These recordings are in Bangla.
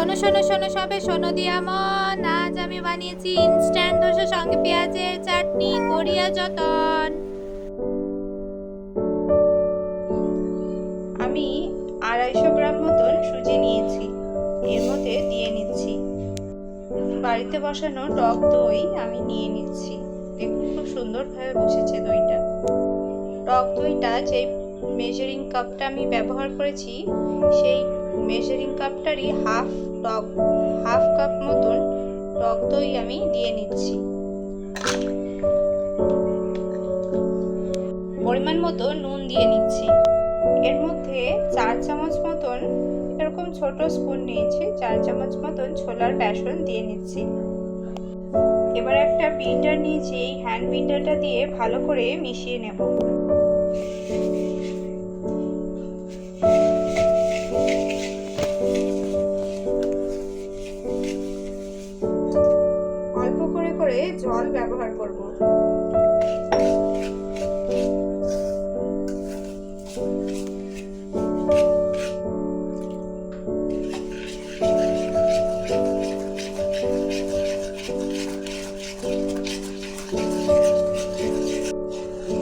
শোনো শোনো শোনো, সবে শোনো দিয়ামন আজ আমি বানিয়েছি ইনস্ট্যান্ট ধোসা সঙ্গে পেঁয়াজের চাটনি করিয়া যতন। আমি আড়াইশো গ্রাম মতন সুজি নিয়েছি, এর মধ্যে দিয়ে নিচ্ছি। বাড়িতে বসানো টক দই আমি নিয়ে নিচ্ছি। দেখুন খুব সুন্দরভাবে বসেছে দইটা। টক দইটা যে মেজারিং কাপটা আমি ব্যবহার করেছি, সেই মেজারিং কাপটারই হাফ টক, হাফ কাপ মতন টক দই আমি দিয়ে নিচ্ছি। পরিমাণ মতো নুন দিয়ে নিচ্ছি। এর মধ্যে চার চামচ মতন, এরকম ছোট স্পুন নিয়েছি, চার চামচ মতন ছোলার বেসন দিয়ে নিচ্ছি। এবার একটা বিটার নিয়েছি, এই হ্যান্ড বিটারটা দিয়ে ভালো করে মিশিয়ে নেব। করে জল ব্যবহার করব।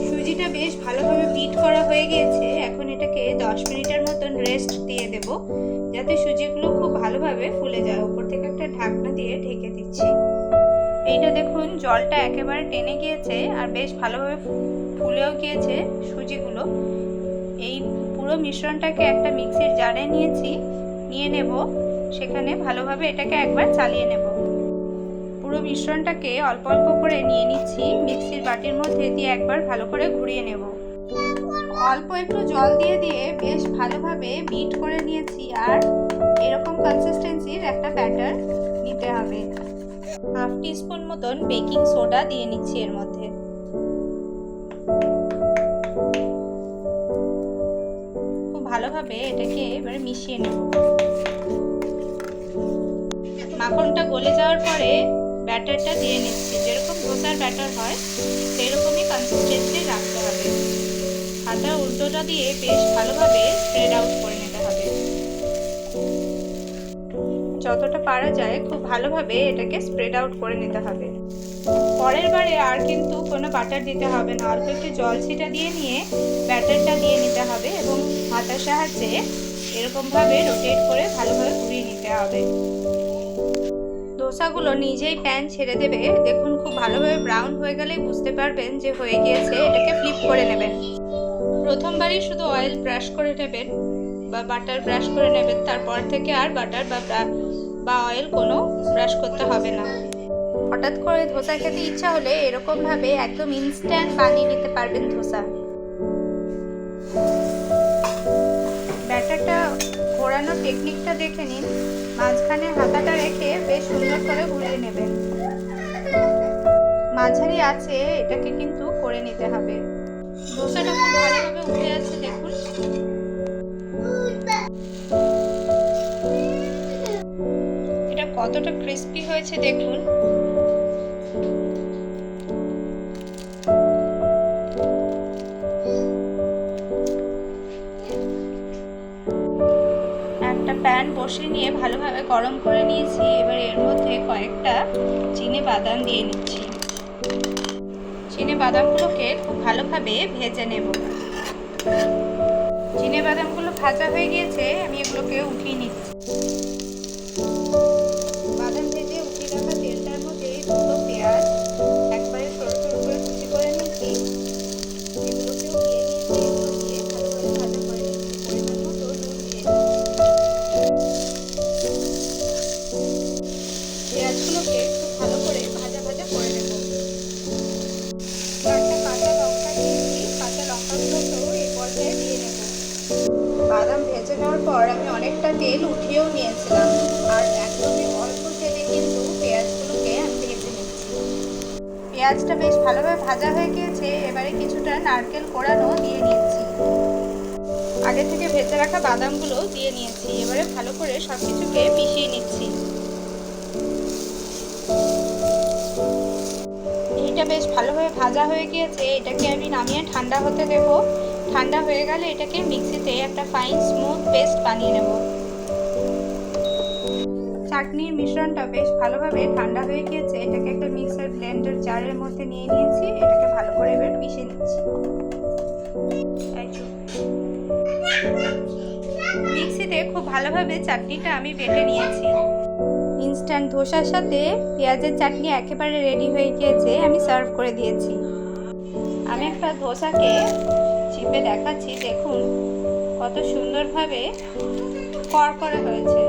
সুজিটা বেশ ভালোভাবে বিট করা হয়ে গিয়েছে। এখন এটাকে দশ মিনিটের মতন রেস্ট দিয়ে দেব, যাতে সুজিগুলো খুব ভালোভাবে ফুলে যায়। উপর থেকে একটা ঢাকনা দিয়ে ঢেকে দিচ্ছি। এইটা দেখুন, জলটা একেবারে টেনে গিয়েছে আর বেশ ভালোভাবে ফুলেও গিয়েছে সুজিগুলো। এই পুরো মিশ্রণটাকে একটা মিক্সির জারে নিয়েছি, নিয়ে নেব। সেখানে ভালোভাবে এটাকে একবার চালিয়ে নেব। পুরো মিশ্রণটাকে অল্প অল্প করে নিয়ে নিচ্ছি, মিক্সির বাটির মধ্যে দিয়ে একবার ভালো করে ঘুরিয়ে নেব। অল্প একটু জল দিয়ে দিয়ে বেশ ভালোভাবে বিট করে নিয়েছি আর এরকম কনসিস্টেন্সির একটা ব্যাটার নিতে হবে। হাফ টিস্পুন মতন বেকিং সোডা দিয়ে নিচ্ছি এর মধ্যে। খুব ভালোভাবে এটাকে এবারে মিশিয়ে নেব। মাখনটা গলে যাওয়ার পরে ব্যাটারটা দিয়ে নিচ্ছি। যেরকম ধোসার ব্যাটার হয়, সেরকমই কনসিস্টেন্সি রাখতে হবে। হাতার উল্টোটা দিয়ে বেশ ভালোভাবে স্প্রেড আউট করে যতটা পারা যায় খুব ভালোভাবে এটাকে স্প্রেড আউট করে নিতে হবে। পরের বারে আর কিন্তু কোনো বাটার দিতে হবে না। অল্প একটু জল ছিটা দিয়ে নিয়ে ব্যাটারটা দিয়ে নিতে হবে এবং হাতার সাহায্যে এরকমভাবে রোটেট করে ভালোভাবে ঘুরিয়ে নিতে হবে। ধোসাগুলো নিজেই প্যান ছেড়ে দেবে। দেখুন, খুব ভালোভাবে ব্রাউন হয়ে গেলেই বুঝতে পারবেন যে হয়ে গিয়েছে। এটাকে ফ্লিপ করে নেবেন। প্রথমবারই শুধু অয়েল ব্রাশ করে নেবেন বা বাটার ব্রাশ করে নেবেন। তারপর থেকে আর বাটার বা বা অয়েল কোনো ব্রাশ করতে হবে না। হঠাৎ করে ধোসা খেতে ইচ্ছা হলে এরকমভাবে একদম ইনস্ট্যান্ট বানিয়ে নিতে পারবেন ধোসা। ব্যাটারটা ঘোরানোর টেকনিকটা দেখে নিন। মাঝখানে হাতাটা রেখে বেশ সুন্দর করে ঘুরিয়ে নেবেন। মাঝারি আছে, এটাকে কিন্তু করে নিতে হবে। ধোসাটা খুব ভালোভাবে উঠে আছে দেখুন। কতটা ক্রিস্পি হয়েছে দেখুন। একটা প্যান বসিয়ে নিয়ে ভালোভাবে গরম করে নিয়েছি। এবার এর মধ্যে কয়েকটা চিনে বাদাম দিয়ে নিচ্ছি। চিনে বাদামগুলোকে খুব ভালোভাবে ভেজে নেব। চিনে বাদামগুলো ভাজা হয়ে গিয়েছে, আমি এগুলোকে উঠিয়ে নিচ্ছি। বাদাম ভেজে নেওয়ার পর আমি অনেকটা তেল উঠিয়েও নিয়েছিলাম। আর একদমই অল্প তেলে কিন্তু পেঁয়াজগুলোকে আমি ভেজে নিচ্ছি। পেঁয়াজটা বেশ ভালোভাবে ভাজা হয়ে গিয়েছে, এবারে কিছুটা নারকেল কোড়ানো দিয়ে নিচ্ছি। আগে থেকে ভেজে রাখা বাদামগুলো দিয়ে নিয়েছি, এবারে ভালো করে সব কিছুকে মিশিয়ে নিচ্ছি। এটা বেশ ভালোভাবে ভাজা হয়ে গিয়েছে, এটাকে আমি নামিয়ে ঠান্ডা হতে দেব। ঠান্ডা হয়ে গেলে এটাকে মিক্সিতে একটা ফাইন স্মুথ পেস্ট বানিয়ে নেব। চাটনির মিশ্রণটা বেশ ভালোভাবে ঠান্ডা হয়ে গিয়েছে। এটাকে একটা মিক্সার ব্লেন্ডার জারের মধ্যে নিয়ে নিয়েছি। এটাকে ভালো করে এবার পিষে নিচ্ছি। মিক্সিতে খুব ভালোভাবে চাটনিটা আমি বেটে নিয়েছি। ইনস্ট্যান্ট ধোসার সাথে পেঁয়াজের চাটনি একেবারে রেডি হয়ে গিয়েছে। আমি সার্ভ করে দিয়েছি। আমি একটা ধোসাকে চিপে দেখাচ্ছি দেখুন কত সুন্দরভাবে কর হয়েছে।